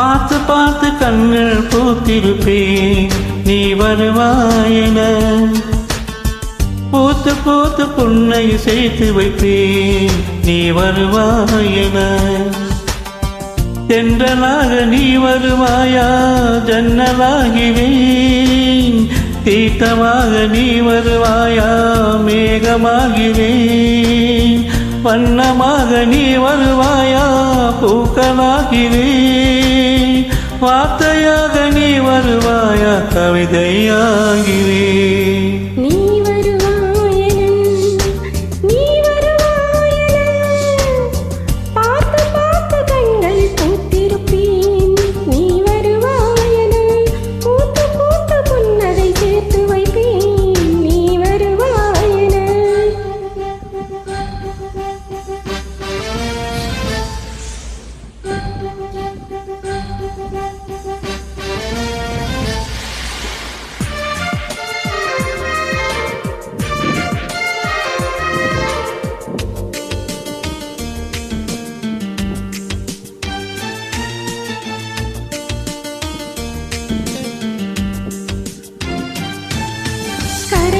பார்த்து பார்த்து கண்கள் பூத்திருப்பே நீ வருவாயென பூத்து பூத்து புன்னை சேர்த்து வைப்பே நீ வருவாயென தென்றலாக நீ வருவாயா? ஜன்னலாகிவேன் தீர்த்தமாக நீ வருவாயா? மேகமாகிறேன். வண்ணமாக நீ வருவாயா? பூக்களாகிறேன் வார்த்தையாக நீ வருவாயா? கவிதையாகிறேன்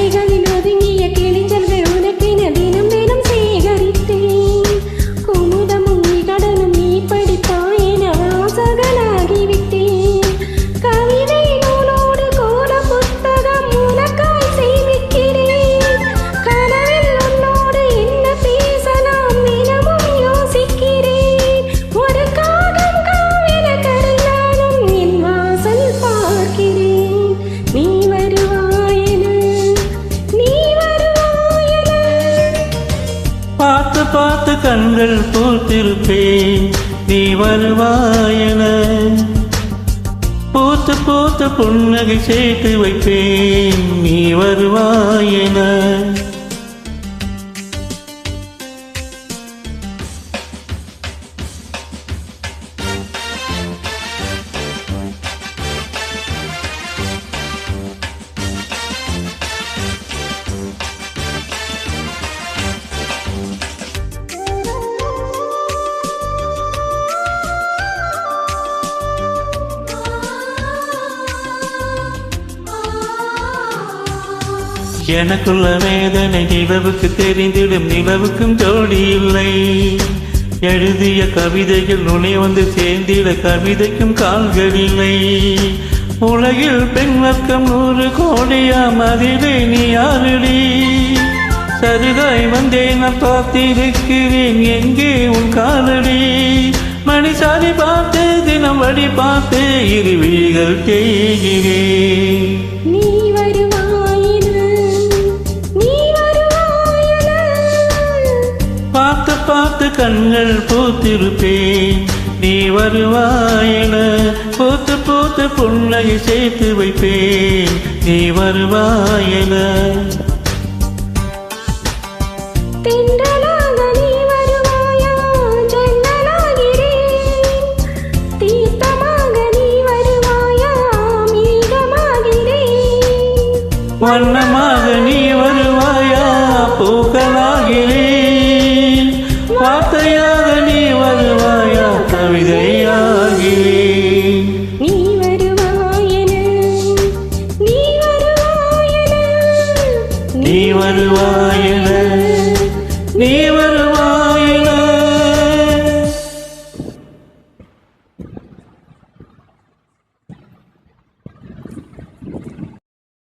கரைகளில் ஒதுங்கிய கிளிஞ்சல்கள் பார்த்து கண்கள் பூத்திருப்பே நீ வருவாயன. பூத்து பூத்து புன்னகை சேர்த்து வைப்பேன். நீ வருவாயன. எனக்குள்ள வேதனை நிலவுக்கு தெரிந்திடும் நிலவுக்கும் ஜோடி இல்லை. எழுதிய கவிதையில் நுனி வந்து சேர்ந்திட கவிதைக்கும் கால்கள் இல்லை. உலகில் பெண் வர்க்கம் நூறு கோடியா அதிலே நீ யாருடி? சருகாய் வந்தே நான் பார்த்திருக்கிறேன் எங்கே உன் காலடி? மணிசாரி பார்த்து தினம் வழி பார்த்து இருவிழிகள் செய்கிறேன் பார்த்து கண்கள் பூத்திருப்பேன். நீ வருவாயென பூத்து பூத்து புன்னகை சேர்த்து வைப்பேன். நீ வருவாயென. தென்றலாக நீ நீ வருவாயே.